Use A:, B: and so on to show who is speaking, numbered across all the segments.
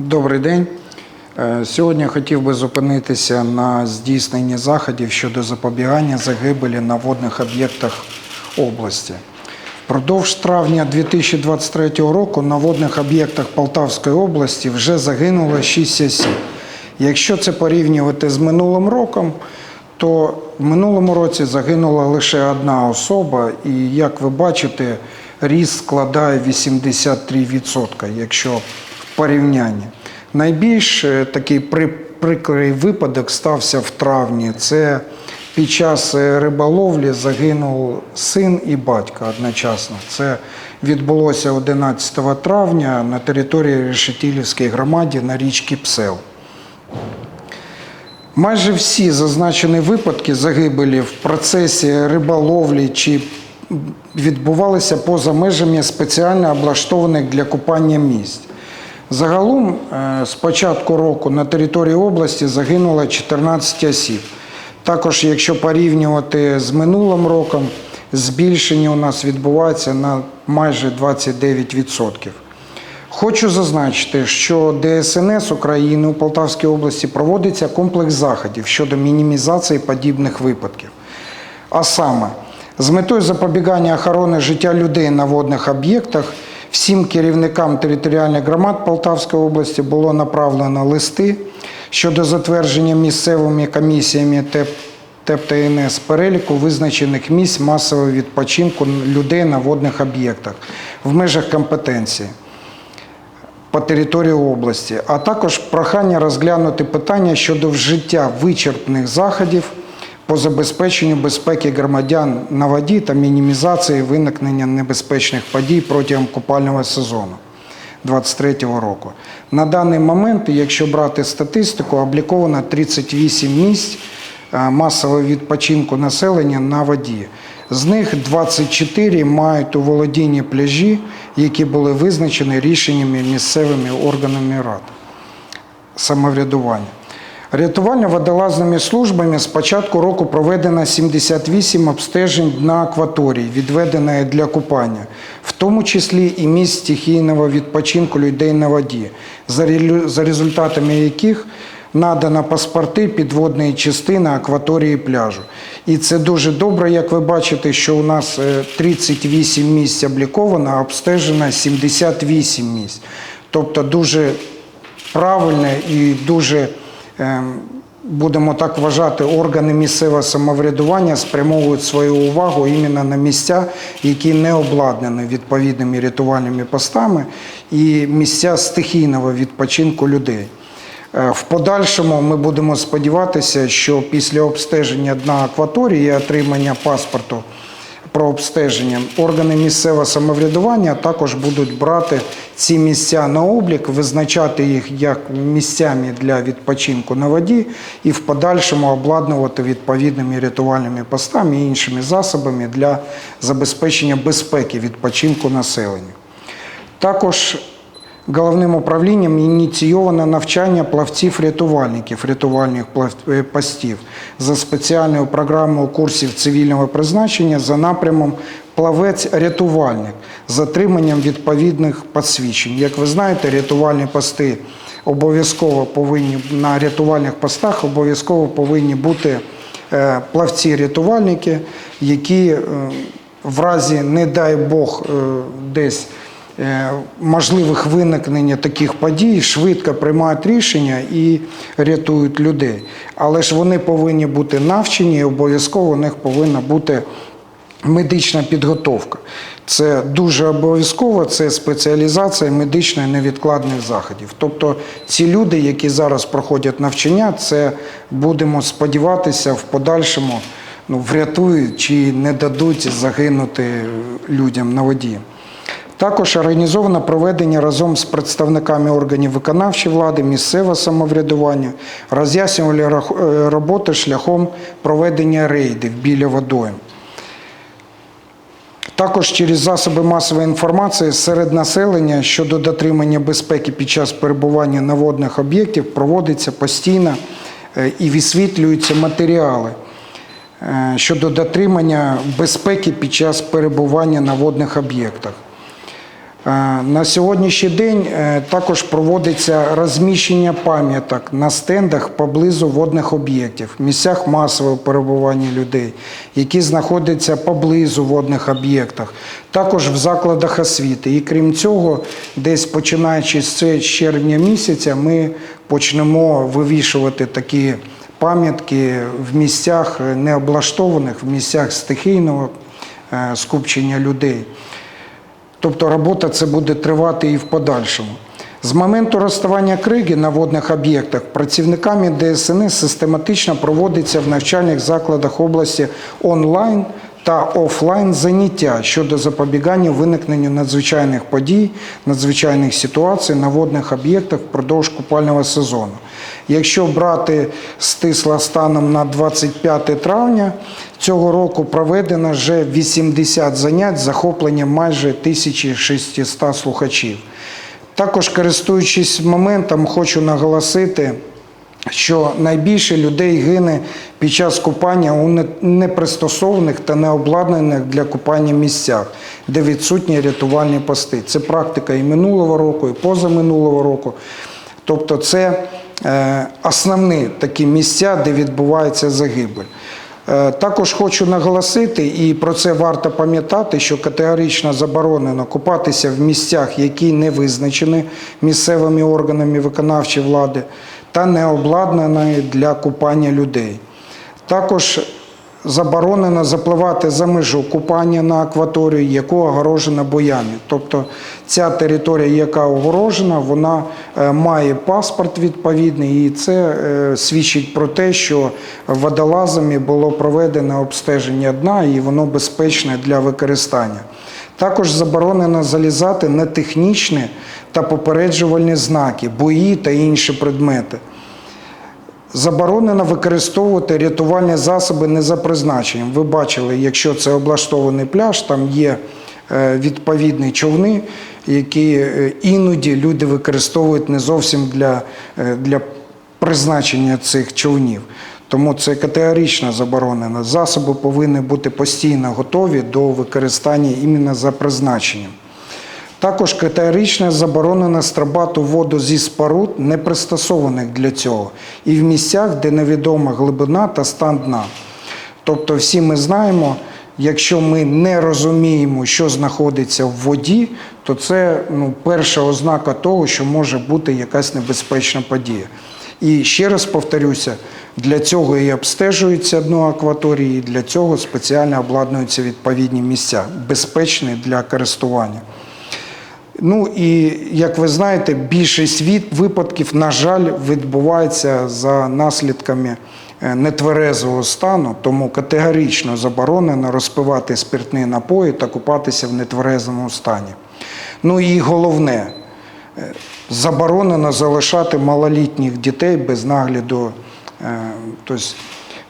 A: Добрий день. Е, Сьогодні хотів би зупинитися на здійсненні заходів щодо запобігання загибелі на водних об'єктах області. Впродовж травня 2023 року на водних об'єктах Полтавської області вже загинуло 6 осіб. Якщо це порівнювати з минулим роком, то в минулому році загинула лише одна особа, і як ви бачите, ріст складає 83%, якщо в порівнянні. Найбільш е, такий при- прикрий випадок стався в травні. Це під час е, риболовлі загинув син і батько одночасно. Це відбулося 11 травня на території Решетилівської громади на річці Псел. Майже всі зазначені випадки загибелі в процесі риболовлі чи відбувалися поза межами спеціально облаштованих для купання місць. Загалом е, з початку року на території області загинуло 14 осіб. Також, якщо порівнювати з минулим роком, збільшення у нас відбувається на майже 29%. Хочу зазначити, що ДСНС України у Полтавській області проводиться комплекс заходів щодо мінімізації подібних випадків. А саме, з метою запобігання охорони життя людей на водних об'єктах всім керівникам територіальних громад Полтавської області було направлено листи щодо затвердження місцевими комісіями ТЕП, ТЕП переліку визначених місць масового відпочинку людей на водних об'єктах в межах компетенції по території області, а також прохання розглянути питання щодо вжиття вичерпних заходів по забезпеченню безпеки громадян на воді та мінімізації виникнення небезпечних подій протягом купального сезону 2023 року. На даний момент, якщо брати статистику, обліковано 38 місць е, масового відпочинку населення на воді. З них 24 мають у володінні пляжі, які були визначені рішеннями місцевими органами рад самоврядування. Рятувально-водолазними службами з початку року проведено 78 обстежень дна акваторії, відведеної для купання, в тому числі і місць стихійного відпочинку людей на воді, за результатами яких надано паспорти підводної частини акваторії пляжу. І це дуже добре, як ви бачите, що у нас е, 38 місць обліковано, а обстежено 78 місць. Тобто дуже правильне і дуже, будемо так вважати, органи місцевого самоврядування спрямовують свою увагу іменно на місця, які не обладнані відповідними рятувальними постами і місця стихійного відпочинку людей. Е, В подальшому ми будемо сподіватися, що після обстеження дна акваторії і отримання паспорту про обстеження органи місцевого самоврядування також будуть брати ці місця на облік, визначати їх як місцями для відпочинку на воді і в подальшому обладнувати відповідними рятувальними постами і іншими засобами для забезпечення безпеки відпочинку населення. Також головним управлінням ініційовано навчання плавців-рятувальників рятувальних е, постів за спеціальною програмою курсів цивільного призначення за напрямом плавець-рятувальник з отриманням відповідних посвідчень. Як ви знаєте, рятувальні пости обов'язково повинні на рятувальних постах обов'язково повинні бути е, плавці-рятувальники, які е, в разі, не дай Бог, десь можливих виникнення таких подій швидко приймають рішення і рятують людей. Але ж вони повинні бути навчені, і обов'язково у них повинна бути медична підготовка. Це дуже обов'язково, це спеціалізація медичної невідкладних заходів. Тобто ці люди, які зараз проходять навчання, це будемо сподіватися в подальшому ну, врятують чи не дадуть загинути людям на воді. Також організовано проведення разом з представниками органів виконавчої влади, місцевого самоврядування, роз'яснювали е, роботи шляхом проведення рейдів біля водойм. Також через засоби масової інформації серед населення щодо дотримання безпеки під час перебування на водних об'єктів проводиться постійно е, і висвітлюються матеріали е, щодо дотримання безпеки під час перебування на водних об'єктах. Е, На сьогоднішній день е, також проводиться розміщення пам'яток на стендах поблизу водних об'єктів, місцях масового перебування людей, які знаходяться поблизу водних об'єктах, також в закладах освіти. І крім цього, десь починаючи з червня місяця, ми почнемо вивішувати такі пам'ятки в місцях е, необлаштованих, в місцях стихійного скупчення людей. Тобто робота це буде тривати і в подальшому. З моменту розставання криги на водних об'єктах працівниками ДСНС систематично проводиться в навчальних закладах області онлайн та офлайн заняття щодо запобігання виникненню надзвичайних подій, надзвичайних ситуацій на водних об'єктах впродовж купального сезону. Якщо брати стисло станом на 25 травня цього року проведено вже 80 занять з захопленням майже 1600 слухачів. Також користуючись моментом, хочу наголосити, що найбільше людей гине під час купання у непристосованих та необладнаних для купання місцях, де відсутні рятувальні пости. Це практика і минулого року, і позаминулого року. Тобто це основні такі місця, де відбувається загибель. Е, Також хочу наголосити, і про це варто пам'ятати, що категорично заборонено купатися в місцях, які не визначені місцевими органами виконавчої влади та не обладнані для купання людей. Також заборонено запливати за межу купання на акваторію, яку огорожена боями. Тобто ця територія, яка огорожена, вона е, має паспорт відповідний, і це е, свідчить про те, що водолазами було проведено обстеження дна і воно безпечне для використання. Також заборонено залізати на технічні та попереджувальні знаки, бої та інші предмети. Заборонено використовувати рятувальні засоби не за призначенням. Ви бачили, якщо це облаштований пляж, там є е, відповідні човни, які е, іноді люди використовують не зовсім для, е, для призначення цих човнів. Тому це категорично заборонено. Засоби повинні бути постійно готові до використання іменно за призначенням. Також категорично заборонено стрибати воду зі споруд, не пристосованих для цього, і в місцях, де невідома глибина та стан дна. Тобто, всі ми знаємо, якщо ми не розуміємо, що знаходиться в воді, то це ну, перша ознака того, що може бути якась небезпечна подія. І ще раз повторюся, для цього і обстежується дно акваторії, і для цього спеціально обладнуються відповідні місця, безпечні для користування. Ну і як ви знаєте, більшість випадків, на жаль, відбувається за наслідками е, нетверезого стану, тому категорично заборонено розпивати спиртні напої та купатися в нетверезому стані. Ну і головне, е, заборонено залишати малолітніх дітей без нагляду тобто,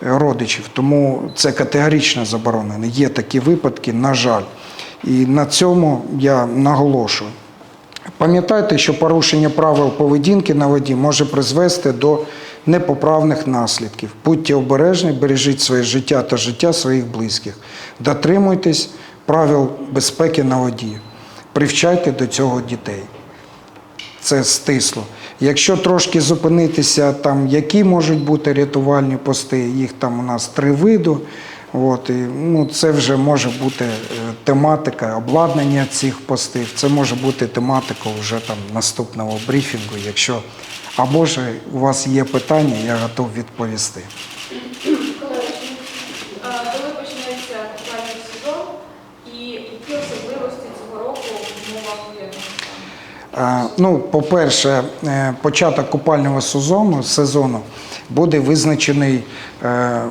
A: родичів. Тому це категорично заборонено. Є такі випадки, на жаль. І на цьому я наголошую. Пам'ятайте, що порушення правил поведінки на воді може призвести до непоправних наслідків. Будьте обережні, бережіть своє життя та життя своїх близьких. Дотримуйтесь правил безпеки на воді. Привчайте до цього дітей. Це стисло. Якщо трошки зупинитися, там які можуть бути рятувальні пости, їх там у нас три види. От, і, ну, це вже може бути е, тематика обладнання цих постів. Це може бути тематика вже там наступного брифінгу. Якщо або ж у вас є питання, я готов відповісти.
B: Коли почнеться купальний сезон і які особливості цього року в умовах воєнного?
A: Ну, по-перше, е, початок купального сезону, сезону буде визначений е,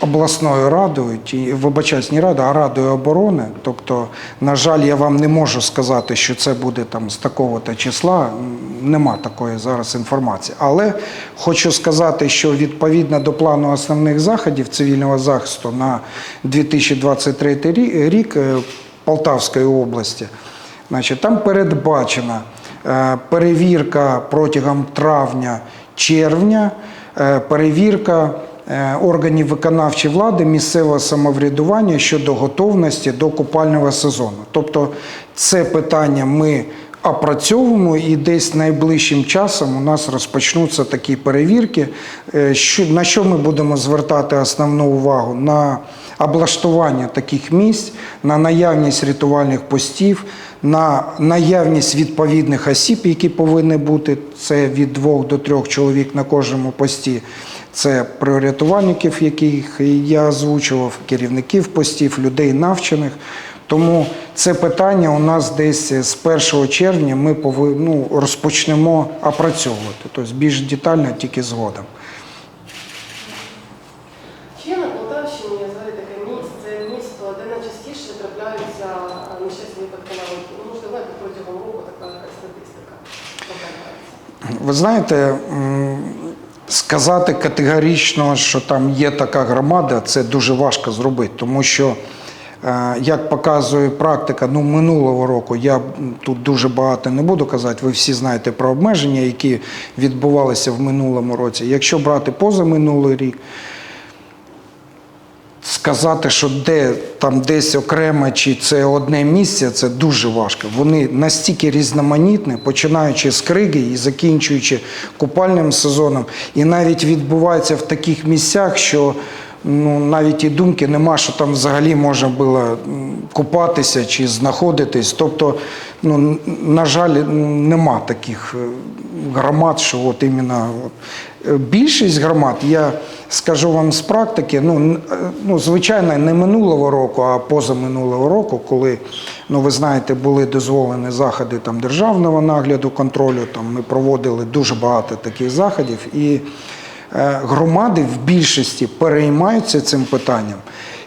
A: обласною радою, ті- вибачаюсь, не радою, а радою оборони. Тобто, на жаль, я вам не можу сказати, що це буде там з такого-то числа. Нема такої зараз інформації. Але хочу сказати, що відповідно до плану основних заходів цивільного захисту на 2023 рік е, Полтавської області. Значить, там передбачена е, перевірка протягом травня-червня, е, перевірка органів виконавчої влади місцевого самоврядування щодо готовності до купального сезону. Тобто це питання ми опрацьовуємо і десь найближчим часом у нас розпочнуться такі перевірки. Е, на що ми будемо звертати основну увагу? На облаштування таких місць, на наявність рятувальних постів, на наявність відповідних осіб, які повинні бути. Це від двох до трьох чоловік на кожному пості. Це приорятувальників, яких я озвучував, керівників постів, людей навчених. Тому це питання у нас десь з 1 червня ми пови- ну, розпочнемо опрацьовувати. Тобто більш детально тільки згодом.
C: Чи на Полтавщині взагалі таке місце, місто, де найчастіше трапляються нещасні випадки на року? Ну, можливо, протягом року така статистика.
A: Ви знаєте, сказати категорично, що там є така громада, це дуже важко зробити, тому що, е, як показує практика, ну минулого року я тут дуже багато не буду казати. Ви всі знаєте про обмеження, які відбувалися в минулому році. Якщо брати позаминулий рік, сказати, що де там десь окремо чи це одне місце, це дуже важко. Вони настільки різноманітні, починаючи з криги і закінчуючи купальним сезоном. І навіть відбувається в таких місцях, що ну, навіть і думки нема, що там взагалі можна було купатися чи знаходитись. Тобто, ну, на жаль, нема таких е, громад, що от іменно Більшість громад, я скажу вам з практики, ну, е, ну звичайно, не минулого року, а позаминулого року, коли, ну ви знаєте, були дозволені заходи там державного нагляду, контролю. Там ми проводили дуже багато таких заходів, і е, громади в більшості переймаються цим питанням.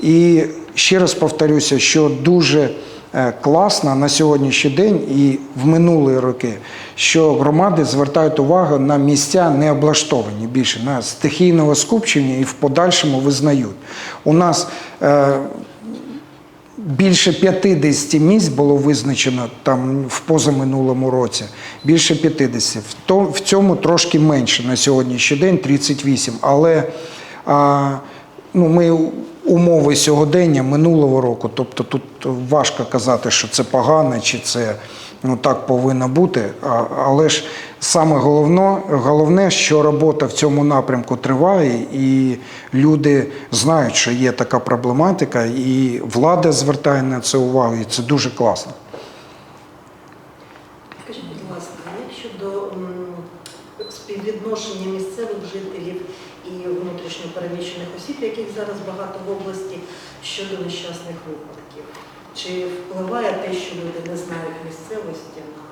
A: І ще раз повторюся, що дуже е, класно на сьогоднішній день і в минулі роки, що громади звертають увагу на місця не облаштовані більше на стихійного скупчення і в подальшому визнають. У нас е, Більше 50 місць було визначено там в позаминулому році. Більше 50. В, то, в цьому трошки менше на сьогоднішній день 38. Але а, ну, ми умови сьогодення минулого року, тобто тут важко казати, що це погано чи це ну, так повинно бути. А, але ж саме головно, головне, що робота в цьому напрямку триває, і люди знають, що є така проблематика, і влада звертає на це увагу, і це дуже класно.
D: Скажіть, будь ласка, як щодо м, співвідношення місцевих жителів і внутрішньопереміщених осіб, яких зараз багато в області, щодо нещасних випадків? Чи впливає те, що люди не знають місцевості на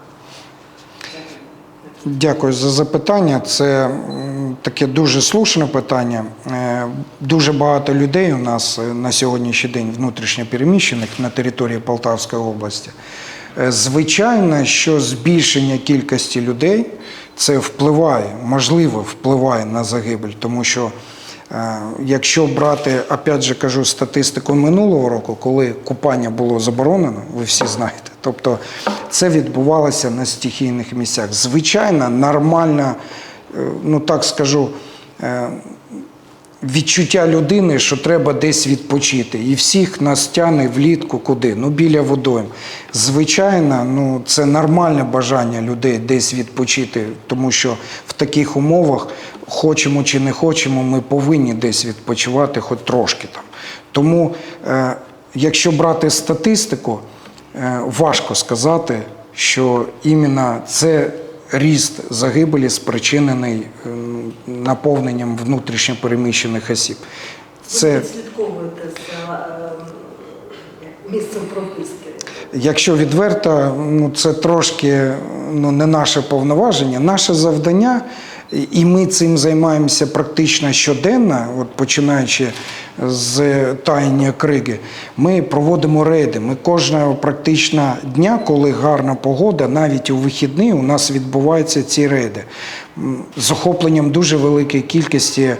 A: Дякую за запитання. Це таке дуже слушне питання. Е, Дуже багато людей у нас е, на сьогоднішній день внутрішньо переміщених на території Полтавської області. Е, Звичайно, що збільшення кількості людей це впливає, можливо, впливає на загибель, тому що якщо брати, опять же кажу, статистику минулого року, коли купання було заборонено, ви всі знаєте, тобто це відбувалося на стихійних місцях. Звичайно, нормальна, е, ну так скажу, е, відчуття людини, що треба десь відпочити. І всіх нас тягне влітку куди? Ну, біля водойм. Звичайно, ну, це нормальне бажання людей десь відпочити, тому що в таких умовах, хочемо чи не хочемо, ми повинні десь відпочивати хоч трошки там. Тому, е, якщо брати статистику, е, важко сказати, що іменно це ріст загибелі спричинений е, наповненням внутрішньо переміщених осіб. Це,
D: слідковуєте за е, місцем прописки?
A: якщо відверто, ну це трошки ну, не наше повноваження. Наше завдання, і ми цим займаємося практично щоденно, от починаючи з тайні криги, ми проводимо рейди. Ми кожного практично дня, коли гарна погода, навіть у вихідні, у нас відбуваються ці рейди. з охопленням дуже великої кількості е,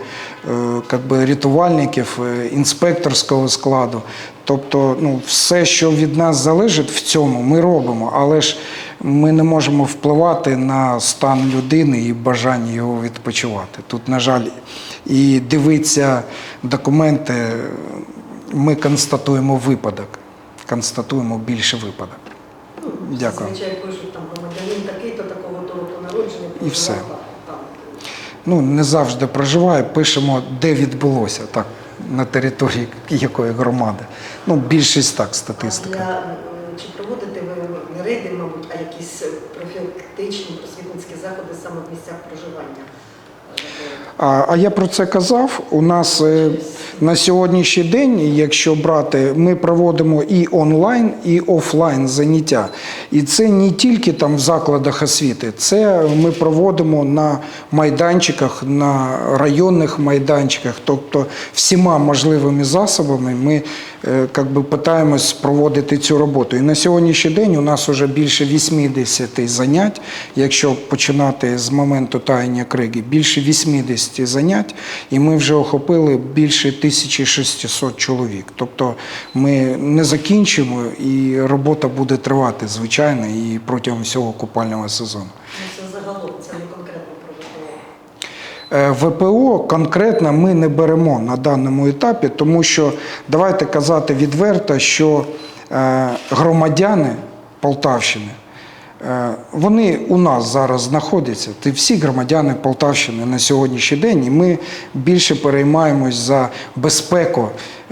A: би, рятувальників, е, інспекторського складу. Тобто, ну, все, що від нас залежить в цьому, ми робимо, але ж ми не можемо впливати на стан людини і бажання його відпочивати. Тут, на жаль, і дивитися документи, ми констатуємо випадок. Констатуємо більше випадок. Дякую.
D: Зазвичай пишуть там громадянин такий-то такого то року народження.
A: І все. Ну, не завжди проживає, пишемо, де відбулося, так, на території якої громади. Ну, більшість так,
D: А
A: статистика.
D: для, чи проводите ви не рейди, мабуть, а якісь профілактичні просвітницькі заходи саме в місцях проживання?
A: А, я про це казав. У нас е, на сьогоднішній день, якщо брати, ми проводимо і онлайн, і офлайн заняття. І це не тільки там в закладах освіти, це ми проводимо на майданчиках, на районних майданчиках, тобто всіма можливими засобами ми как би, питаємось проводити цю роботу. І на сьогоднішній день у нас вже більше 80 занять, якщо починати з моменту таяння криги, більше 80 занять, і ми вже охопили більше 1600 чоловік. Тобто ми не закінчимо, і робота буде тривати, звичайно, і протягом всього купального сезону.
D: Ну, це загалом, це не конкретно про ВПО.
A: Е, конкретно ми не беремо на даному етапі, тому що давайте казати відверто, що е, громадяни Полтавщини. е, Вони у нас зараз знаходяться, ти всі громадяни Полтавщини на сьогоднішній день, і ми більше переймаємось за безпеку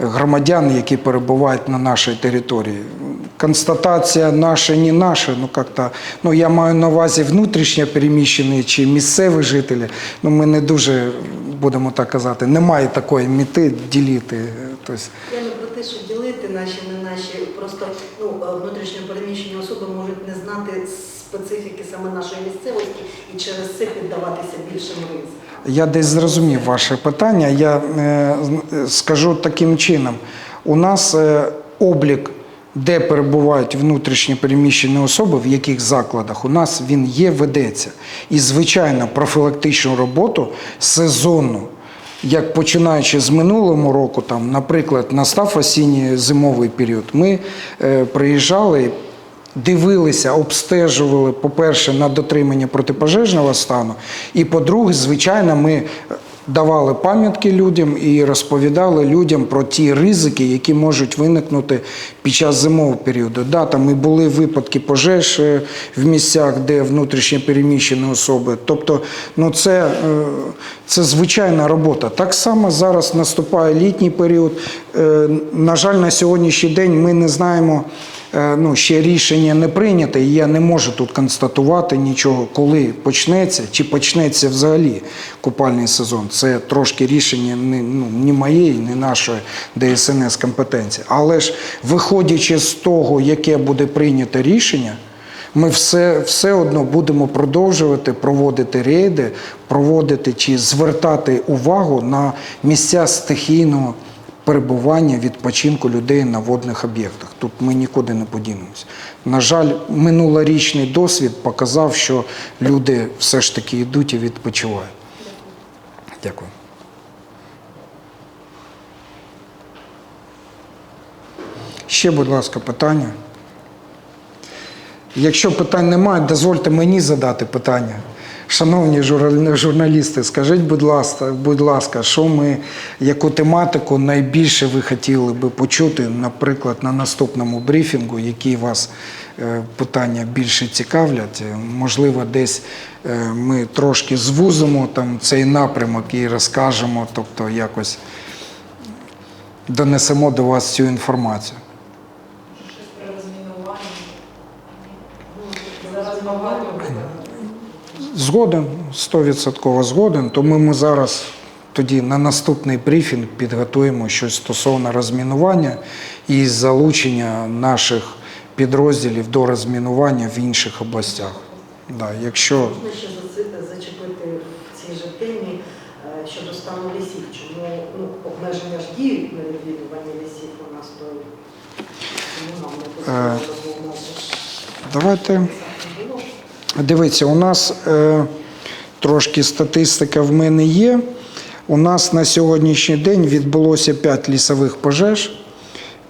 A: громадян, які перебувають на нашій території. Констатація наша, не наша, ну як-то, ну я маю на увазі внутрішньо переміщені чи місцеві жителі. Ну ми не дуже будемо так казати, немає такої мети ділити. Тобто,
D: Я не про те, що ділити наші, не наші. Просто ну, внутрішньо переміщені особи можуть не знати специфіки саме нашої місцевості і через це піддаватися більшим ризикам.
A: Я десь зрозумів ваше питання. Я е, скажу таким чином: у нас е, облік, де перебувають внутрішні переміщені особи, в яких закладах, у нас він є, ведеться. І, звичайно, профілактичну роботу сезонну. Як починаючи з минулого року, там, наприклад, настав осінньо зимовий період, ми е, приїжджали, дивилися, обстежували, по-перше, на дотримання протипожежного стану, і по-друге, звичайно, ми давали пам'ятки людям і розповідали людям про ті ризики, які можуть виникнути під час зимового періоду. Да, там і були випадки пожеж е, в місцях, де внутрішньо переміщені особи. Тобто, ну це, е, це звичайна робота. Так само зараз наступає літній період. Е, На жаль, на сьогоднішній день ми не знаємо. Е, ну, ще рішення не прийнято, і я не можу тут констатувати нічого, коли почнеться, чи почнеться взагалі купальний сезон. Це трошки рішення не, ну, не моєї, не нашої ДСНС компетенції. Але ж виходячи з того, яке буде прийнято рішення, ми все, все одно будемо продовжувати проводити рейди, проводити чи звертати увагу на місця стихійного перебування, відпочинку людей на водних об'єктах. Тут ми нікуди не подінемося. На жаль, минулорічний досвід показав, що люди все ж таки йдуть і відпочивають. Дякую. Ще, будь ласка, питання. Якщо питань немає, дозвольте мені задати питання. Шановні журналісти, скажіть, будь ласка, будь ласка, що ми, яку тематику найбільше ви хотіли би почути, наприклад, на наступному брифінгу, які вас е, питання більше цікавлять? Можливо, десь е, ми трошки звузимо там цей напрямок і розкажемо, тобто якось донесемо до вас цю інформацію.
B: Щось про розмінування.
D: Ну,
B: Зараз багато.
A: Згоден, 100% згоден. Тому ми зараз тоді на наступний брифінг підготуємо щось стосовно розмінування і залучення наших підрозділів до розмінування в інших областях. Да, якщо
D: Можна ще зачепити в цій же темі е, щодо стану лісів. Чому ну, обмеження ж діють на відвідуванні лісів у нас то
A: Е, давайте. Дивіться, у нас е, трошки статистика в мене є. У нас на сьогоднішній день відбулося 5 лісових пожеж,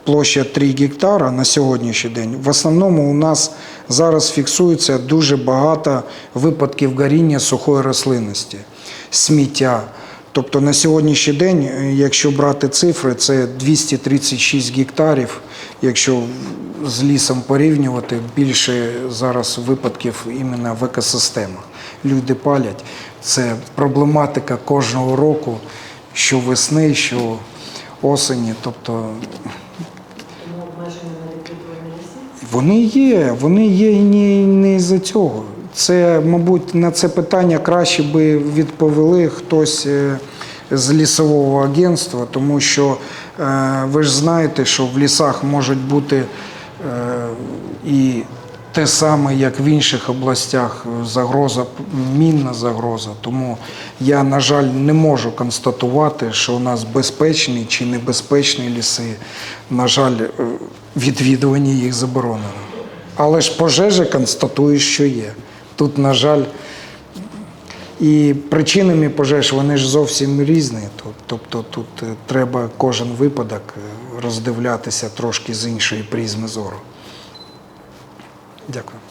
A: площа 3 гектара на сьогоднішній день. В основному у нас зараз фіксується дуже багато випадків горіння сухої рослинності, сміття. Тобто на сьогоднішній день, е, якщо брати цифри, це 236 гектарів. Якщо з лісом порівнювати, більше зараз випадків іменно в екосистемах. Люди палять. Це проблематика кожного року, що весни, що осені. Тобто вони є, вони є і не, не з-за цього. Це, мабуть, на це питання краще би відповіли хтось е, з лісового агентства, тому що ви ж знаєте, що в лісах можуть бути е, і те саме, як в інших областях, загроза, мінна загроза. Тому я, на жаль, не можу констатувати, що у нас безпечні чи небезпечні ліси. На жаль, е, відвідування їх заборонено. Але ж пожежі констатують, що є. Тут, на жаль, і причинами пожеж вони ж зовсім різні. Тобто тут е, треба кожен випадок е, роздивлятися трошки з іншої призми зору. Дякую.